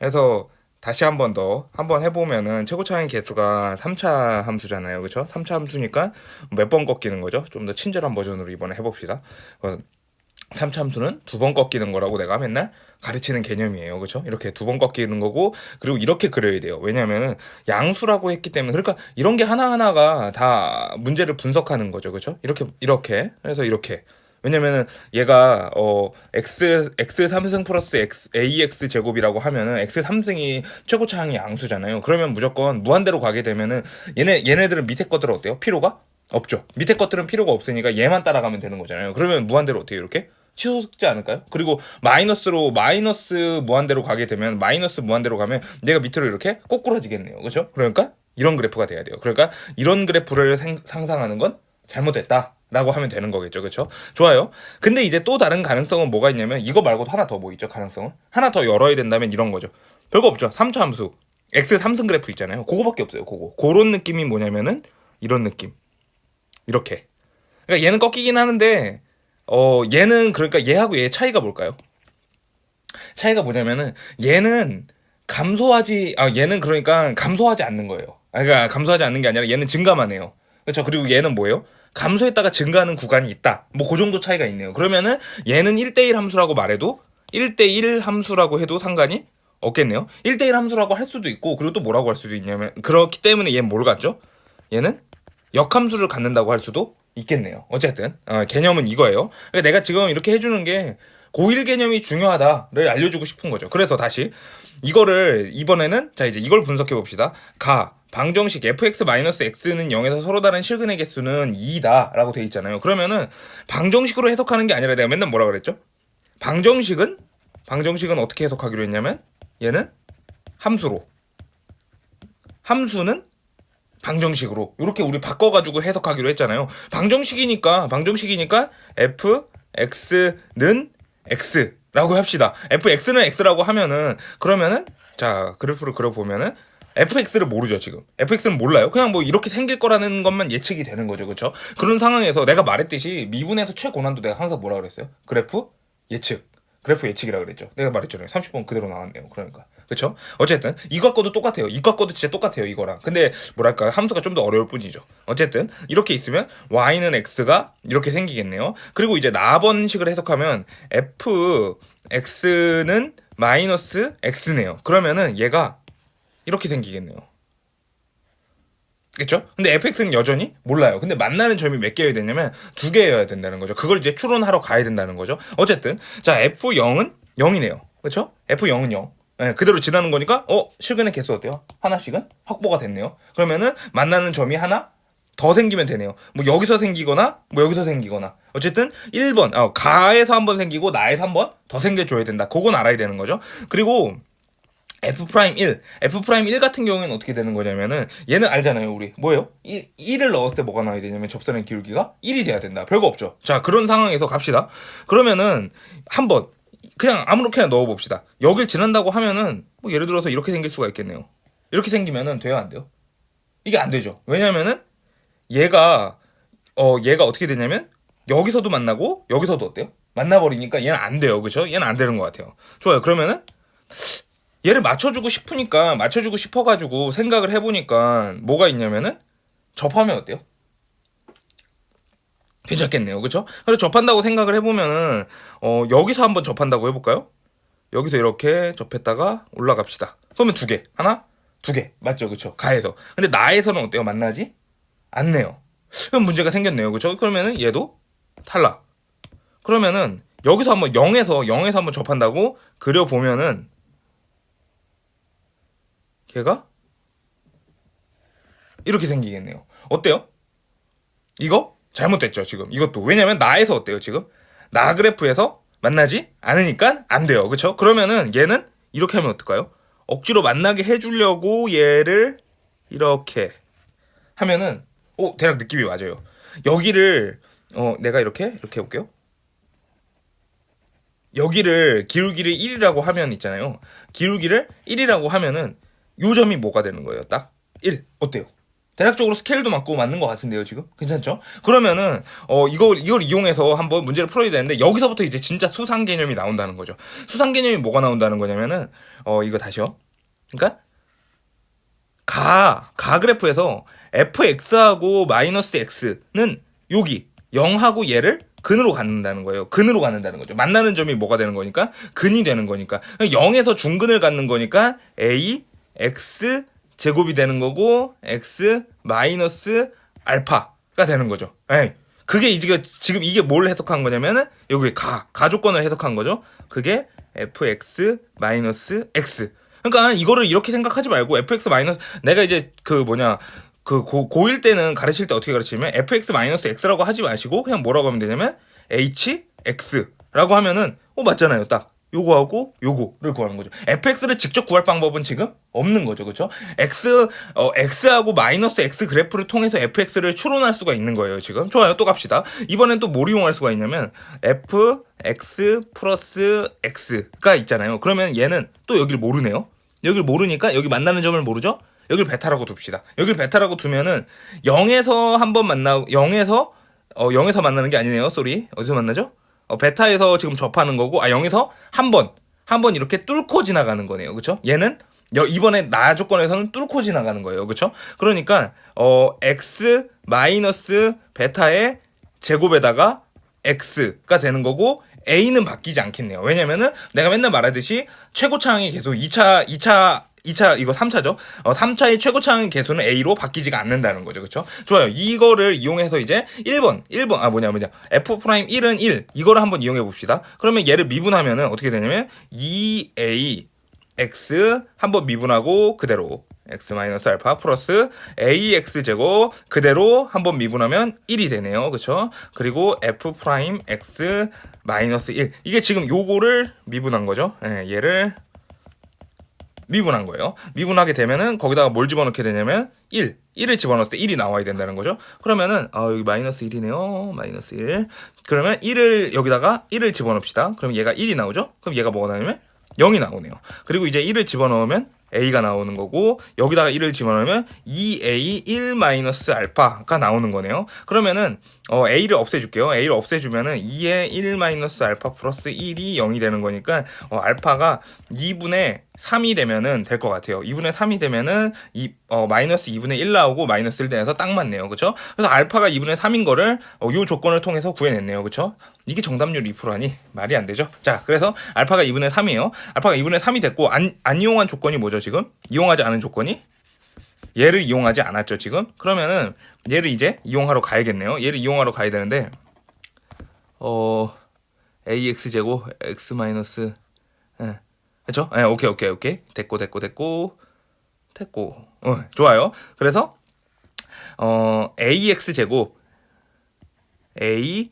그래서 다시 한 번 더 한 번 해보면은 최고 차이 개수가 3차 함수잖아요. 그쵸? 3차 함수니까 몇 번 꺾이는 거죠? 좀 더 친절한 버전으로 이번에 해봅시다. 어, 3차 함수는 두 번 꺾이는 거라고 내가 맨날 가르치는 개념이에요. 그쵸? 이렇게 두 번 꺾이는 거고, 그리고 이렇게 그려야 돼요. 왜냐면은 양수라고 했기 때문에, 그러니까 이런 게 하나하나가 다 문제를 분석하는 거죠. 그쵸? 이렇게, 이렇게. 그래서 이렇게. 왜냐면은 얘가 어 x x 3승 플러스 x ax 제곱이라고 하면은 x 3승이 최고 차항이 양수잖아요. 그러면 무조건 무한대로 가게 되면은 얘네 얘네들은 밑에 것들은 어때요? 필요가 없죠. 밑에 것들은 필요가 없으니까 얘만 따라가면 되는 거잖아요. 그러면 무한대로 어떻게 이렇게 치솟지 않을까요? 그리고 마이너스로 마이너스 무한대로 가게 되면 마이너스 무한대로 가면 얘가 밑으로 이렇게 꼬꾸라지겠네요. 그렇죠? 그러니까 이런 그래프가 돼야 돼요. 그러니까 이런 그래프를 생, 상상하는 건 잘못됐다. 라고 하면 되는 거겠죠. 그쵸? 좋아요. 근데 이제 또 다른 가능성은 뭐가 있냐면 이거 말고도 하나 더 뭐 있죠. 가능성은. 하나 더 열어야 된다면 이런 거죠. 별거 없죠. 3차 함수. x 3승 그래프 있잖아요. 그거밖에 없어요. 그거. 그런 느낌이 뭐냐면은 이런 느낌. 이렇게. 그러니까 얘는 꺾이긴 하는데 어 얘는 그러니까 얘하고 얘의 차이가 뭘까요? 차이가 뭐냐면은 얘는 감소하지 아 얘는 그러니까 감소하지 않는 거예요. 아, 그러니까 감소하지 않는 게 아니라 얘는 해요. 그렇죠? 그리고 얘는 뭐예요? 감소했다가 증가하는 구간이 있다. 뭐 그 정도 차이가 있네요. 그러면은 얘는 1대1 함수라고 말해도 1대1 함수라고 해도 상관이 없겠네요. 1대1 함수라고 할 수도 있고 그리고 또 뭐라고 할 수도 있냐면 그렇기 때문에 얘는 뭘 갖죠? 얘는 역함수를 갖는다고 할 수도 있겠네요. 어쨌든 어, 개념은 이거예요. 그러니까 내가 지금 이렇게 해주는 게 고1 개념이 중요하다를 알려주고 싶은 거죠. 그래서 다시 이거를 이번에는 자 이제 이걸 분석해 봅시다. 가 방정식 fx-x는 0에서 서로 다른 실근의 개수는 2다 라고 돼 있잖아요. 그러면은 방정식으로 해석하는 게 아니라 내가 맨날 뭐라 그랬죠? 방정식은 방정식은 어떻게 해석하기로 했냐면 얘는 함수로 함수는 방정식으로 이렇게 우리 바꿔가지고 해석하기로 했잖아요. 방정식이니까 방정식이니까 f x는 x라고 합시다. fx는 x라고 하면은 그러면은 자 그래프를 그려 보면은 fx를 모르죠 지금. Fx는 몰라요. 그냥 뭐 이렇게 생길 거라는 것만 예측이 되는 거죠 그렇죠 그런 상황에서 내가 말했듯이 미분에서 최고난도 내가 항상 뭐라 그랬어요? 그래프 예측. 그래프 예측이라 그랬죠. 내가 말했잖아요. 30번 그대로 나왔네요. 그러니까. 그렇죠 어쨌든 이과 거도 똑같아요. 이과 거도 진짜 똑같아요 이거랑. 근데 뭐랄까 함수가 좀 더 어려울 뿐이죠. 어쨌든 이렇게 있으면 y는 x가 이렇게 생기겠네요. 그리고 이제 나번식을 해석하면 f x는 마이너스 x네요. 그러면은 얘가 이렇게 생기겠네요. 그쵸? 근데 fx는 여전히 몰라요. 근데 만나는 점이 몇 개여야 되냐면 두 개여야 된다는 거죠. 그걸 이제 추론하러 가야 된다는 거죠. 어쨌든 자 f0은 0이네요. 그쵸? f0은 0. 네, 그대로 지나는 거니까 어 실근의 개수 어때요? 하나씩은 확보가 됐네요. 그러면은 만나는 점이 하나 더 생기면 되네요. 뭐 여기서 생기거나 뭐 여기서 생기거나 어쨌든 1번 어, 가에서 한 번 생기고 나에서 한 번 더 생겨줘야 된다. 그건 알아야 되는 거죠. 그리고 f 프라임 1, f 프라임 1 같은 경우에는 어떻게 되는 거냐면은 얘는 알잖아요, 우리. 뭐예요? 1, 1을 넣었을 때 뭐가 나와야 되냐면 접선의 기울기가 1이 돼야 된다. 별거 없죠. 자, 그런 상황에서 갑시다. 그러면은 한번 그냥 아무렇게나 넣어 봅시다. 여길 지난다고 하면은 뭐 예를 들어서 이렇게 생길 수가 있겠네요. 이렇게 생기면은 돼요, 안 돼요? 이게 안 되죠. 왜냐면은 얘가 어 얘가 어떻게 되냐면 여기서도 만나고 여기서도 어때요? 만나버리니까 얘는 안 돼요, 그렇죠? 얘는 안 되는 것 같아요. 좋아요. 그러면은 얘를 맞춰주고 싶으니까 맞춰주고 싶어가지고 생각을 해보니까 뭐가 있냐면은 접하면 어때요? 괜찮겠네요, 그렇죠? 그래서 접한다고 생각을 해보면은 어 여기서 한번 접한다고 해볼까요? 여기서 이렇게 접했다가 올라갑시다. 그러면 두 개, 하나, 두 개, 맞죠, 그렇죠? 가에서. 근데 나에서는 어때요? 만나지 않네요. 그럼 문제가 생겼네요, 그렇죠? 그러면은 얘도 탈락. 그러면은 여기서 한번 0에서 0에서 한번 접한다고 그려 보면은 걔가? 이렇게 생기겠네요. 어때요? 이거? 잘못됐죠 지금. 이것도. 왜냐면 나에서 어때요 지금? 나 그래프에서 만나지 않으니까 안 돼요. 그쵸? 그러면은 얘는 이렇게 하면 어떨까요? 억지로 만나게 해주려고 얘를 이렇게 하면은 오 대략 느낌이 맞아요. 여기를 어 내가 이렇게? 이렇게 해볼게요. 여기를 기울기를 1이라고 하면 있잖아요. 기울기를 1이라고 하면은 요 점이 뭐가 되는 거예요 딱 1 어때요 대략적으로 스케일도 맞고 맞는 것 같은데요, 지금? 괜찮죠? 그러면은, 어, 이거, 이걸 이용해서 한번 문제를 풀어야 되는데, 여기서부터 이제 진짜 수상 개념이 나온다는 거죠. 수상 개념이 뭐가 나온다는 거냐면은, 어, 이거 다시요. 그러니까, 가, 가 그래프에서 fx하고 마이너스 x는 여기 0하고 얘를 근으로 갖는다는 거예요. 근으로 갖는다는 거죠. 만나는 점이 뭐가 되는 거니까? 근이 되는 거니까. 0에서 중근을 갖는 거니까 a, x 제곱이 되는 거고 x 마이너스 알파가 되는 거죠. 에이. 그게 이제 지금 이게 뭘 해석한 거냐면은 여기 가 가조건을 해석한 거죠. 그게 fx 마이너스 x. 그러니까 이거를 이렇게 생각하지 말고 fx 마이너스 내가 이제 그 뭐냐 그 고, 고1 때는 가르칠 때 어떻게 가르치냐면 fx 마이너스 x라고 하지 마시고 그냥 뭐라고 하면 되냐면 hx라고 하면은 어 맞잖아요 딱 요거하고 요거를 구하는 거죠. fx를 직접 구할 방법은 지금 없는 거죠. 그렇죠? x 어 x하고 마이너스 x 그래프를 통해서 fx를 추론할 수가 있는 거예요, 지금. 좋아요. 또 갑시다. 이번엔 또 뭘 이용할 수가 있냐면 f x 플러스 x가 있잖아요. 그러면 얘는 또 여기를 모르네요. 여기를 모르니까 여기 만나는 점을 모르죠? 여기를 베타라고 둡시다. 여기를 베타라고 두면은 0에서 한번 만나 0에서 어 0에서 만나는 게 아니네요. 쏘리. 어디서 만나죠? 어, 베타에서 지금 접하는 거고 아 0에서 한 번 한 번 이렇게 뚫고 지나가는 거네요. 그렇죠? 얘는 여, 이번에 나 조건에서는 뚫고 지나가는 거예요. 그렇죠? 그러니까 어 x 마이너스 베타의 제곱에다가 x가 되는 거고 a는 바뀌지 않겠네요. 왜냐면은 내가 맨날 말하듯이 최고차항의 계속 2차 2차 2차 이거 3차죠. 어 3차의 최고 차항 개수는 A로 바뀌지가 않는다는 거죠. 그렇죠? 좋아요. 이거를 이용해서 이제 1번 1번 아 뭐냐 뭐냐 F 프라임 1은 1 이거를 한번 이용해 봅시다. 그러면 얘를 미분하면은 어떻게 되냐면 2A x 한번 미분하고 그대로 x 마이너스 알파 플러스 ax 제곱 그대로 한번 미분하면 1이 되네요. 그렇죠? 그리고 f 프라임 x 마이너스 1 이게 지금 요거를 미분한 거죠. 예, 얘를 미분한 거예요. 미분하게 되면은 거기다가 뭘 집어넣게 되냐면 1. 1을 집어넣었을 때 1이 나와야 된다는 거죠. 그러면은 아 여기 마이너스 1이네요. 마이너스 1. 그러면 1을 여기다가 1을 집어넣읍시다. 그럼 얘가 1이 나오죠? 그럼 얘가 뭐가 나오냐면 0이 나오네요. 그리고 이제 1을 집어넣으면 a가 나오는 거고 여기다가 1을 집어넣으면 2a 1 마이너스 알파가 나오는 거네요. 그러면은 어, a를 없애줄게요. a를 없애주면은 2의 1 마이너스 알파 플러스 1이 0이 되는 거니까 어, 알파가 2분의 3이 되면은 될 것 같아요. 2분의 3이 되면은 이 어, 마이너스 2분의 1 나오고 마이너스 1 돼서 딱 맞네요. 그렇죠? 그래서 알파가 2분의 3인 거를 어, 요 조건을 통해서 구해냈네요. 그렇죠? 이게 정답률 2%아니 말이 안 되죠. 자, 그래서 알파가 2분의 3이에요. 알파가 2분의 3이 됐고 안, 안 이용한 조건이 뭐죠, 지금? 이용하지 않은 조건이 얘를 이용하지 않았죠, 지금? 그러면은 얘를 이제 이용하러 가야겠네요. 얘를 이용하러 가야 되는데 어 ax 제곱 x 마이너스 예. 그렇죠? 예, 오케이 오케이 오케이. 됐고 됐고 됐고 됐고. 어, 좋아요. 그래서 어 ax 제곱 a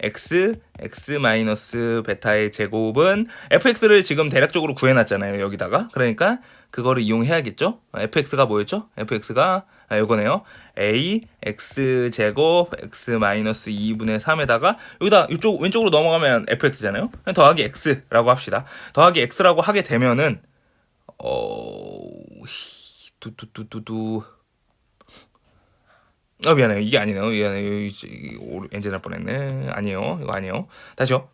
x x 마이너스 베타의 제곱은 fx를 지금 대략적으로 구해놨잖아요 여기다가. 그러니까 그거를 이용해야겠죠? Fx가 뭐였죠? Fx가 아, 요거네요. A x 제곱 x 마이너스 2분의 3에다가 여기다 이쪽 왼쪽으로 넘어가면 fx잖아요. 더하기 x라고 합시다. 더하기 x라고 하게 되면은 어 두두두두두 어 미안해요. 이게 아니네요. 미안해요 엔진 할 뻔했네. 아니에요. 이거 아니에요. 다시요.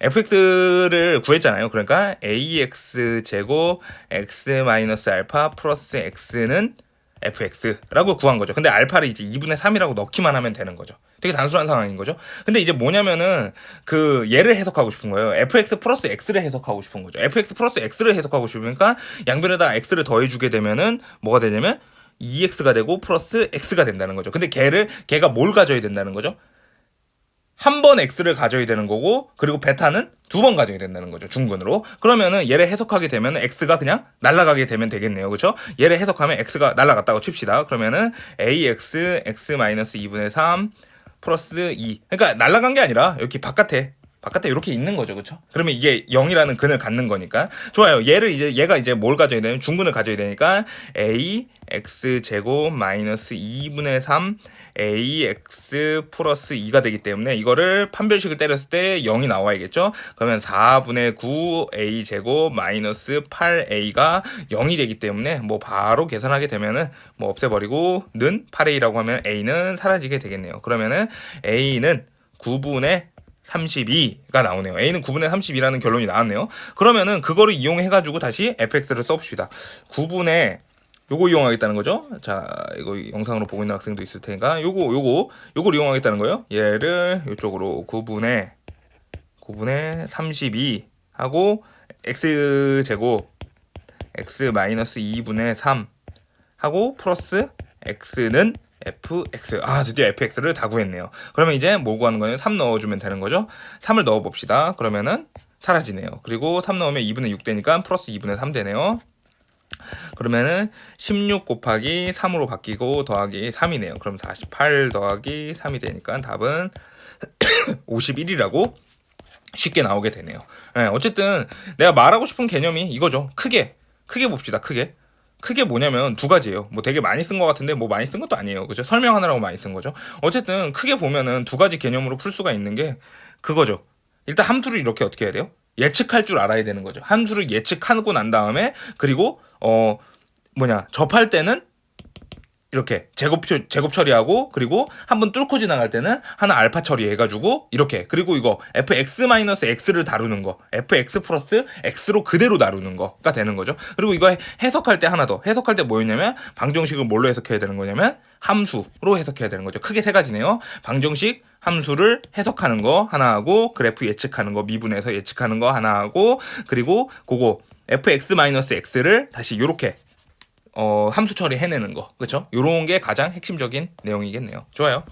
Fx를 구했잖아요. 그러니까 ax 제곱 x 마이너스 알파 플러스 x는 fx라고 구한 거죠. 근데 알파를 이제 2분의 3이라고 넣기만 하면 되는 거죠. 되게 단순한 상황인 거죠. 근데 이제 뭐냐면은 그 얘를 해석하고 싶은 거예요. Fx 플러스 x를 해석하고 싶은 거죠. Fx 플러스 x를 해석하고 싶으니까 양변에다 x를 더해주게 되면은 뭐가 되냐면 2x가 되고 플러스 x가 된다는 거죠. 근데 걔를 걔가 뭘 가져야 된다는 거죠? 한 번 x를 가져야 되는 거고 그리고 베타는 두 번 가져야 된다는 거죠. 중근으로. 그러면은 얘를 해석하게 되면 x가 그냥 날아가게 되면 되겠네요. 그렇죠? 얘를 해석하면 x가 날아갔다고 칩시다. 그러면은 ax x 마이너스 2분의 3 플러스 2. 그러니까 날아간 게 아니라 여기 바깥에 바깥에 이렇게 있는 거죠, 그렇죠? 그러면 이게 0이라는 근을 갖는 거니까 좋아요. 얘를 이제 얘가 이제 뭘 가져야 되냐면 중근을 가져야 되니까 a x 제곱 마이너스 2분의 3 ax 플러스 2가 되기 때문에 이거를 판별식을 때렸을 때 0이 나와야겠죠? 그러면 4분의 9 a 제곱 마이너스 8a가 0이 되기 때문에 뭐 바로 계산하게 되면은 뭐 없애버리고 는 8a라고 하면 a는 사라지게 되겠네요. 그러면은 a는 9분의 32가 나오네요. A는 9분의 32라는 결론이 나왔네요. 그러면은 그거를 이용해가지고 다시 fx를 써봅시다. 9분의 요거 이용하겠다는 거죠. 자, 이거 영상으로 보고 있는 학생도 있을 테니까 요거 요거 요걸 이용하겠다는 거예요. 얘를 이쪽으로 9분의 9분의 32 하고 x 제곱 x 마이너스 2분의 3 하고 플러스 x는 fx 아 드디어 fx를 다 구했네요. 그러면 이제 뭐 구하는 거예요? 3 넣어주면 되는 거죠. 3을 넣어 봅시다. 그러면은 사라지네요. 그리고 3 넣으면 2분의 6 되니까 플러스 2분의 3 되네요. 그러면은 16 곱하기 3으로 바뀌고 더하기 3이네요. 그럼 48 더하기 3이 되니까 답은 51이라고 쉽게 나오게 되네요. 예, 어쨌든 내가 말하고 싶은 개념이 이거죠. 크게 크게 봅시다. 크게 크게 뭐냐면 두 가지예요. 뭐 되게 많이 쓴 것 같은데 뭐 많이 쓴 것도 아니에요. 그죠? 설명하느라고 많이 쓴 거죠. 어쨌든 크게 보면은 두 가지 개념으로 풀 수가 있는 게 그거죠. 일단 함수를 이렇게 어떻게 해야 돼요? 예측할 줄 알아야 되는 거죠. 함수를 예측하고 난 다음에 그리고 어 뭐냐 접할 때는 이렇게 제곱 처- 제곱 처리하고 그리고 한 번 뚫고 지나갈 때는 하나 알파 처리해가지고 이렇게 그리고 이거 fx 마이너스 x를 다루는 거 fx 플러스 x로 그대로 다루는 거가 되는 거죠. 그리고 이거 해- 해석할 때 하나 더 해석할 때 뭐였냐면 방정식을 뭘로 해석해야 되는 거냐면 함수로 해석해야 되는 거죠. 크게 세 가지네요. 방정식 함수를 해석하는 거 하나 하고 그래프 예측하는 거 미분해서 예측하는 거 하나 하고 그리고 그거 fx 마이너스 x를 다시 요렇게 어, 함수 처리 해내는 거. 그쵸? 요런 게 가장 핵심적인 내용이겠네요. 좋아요.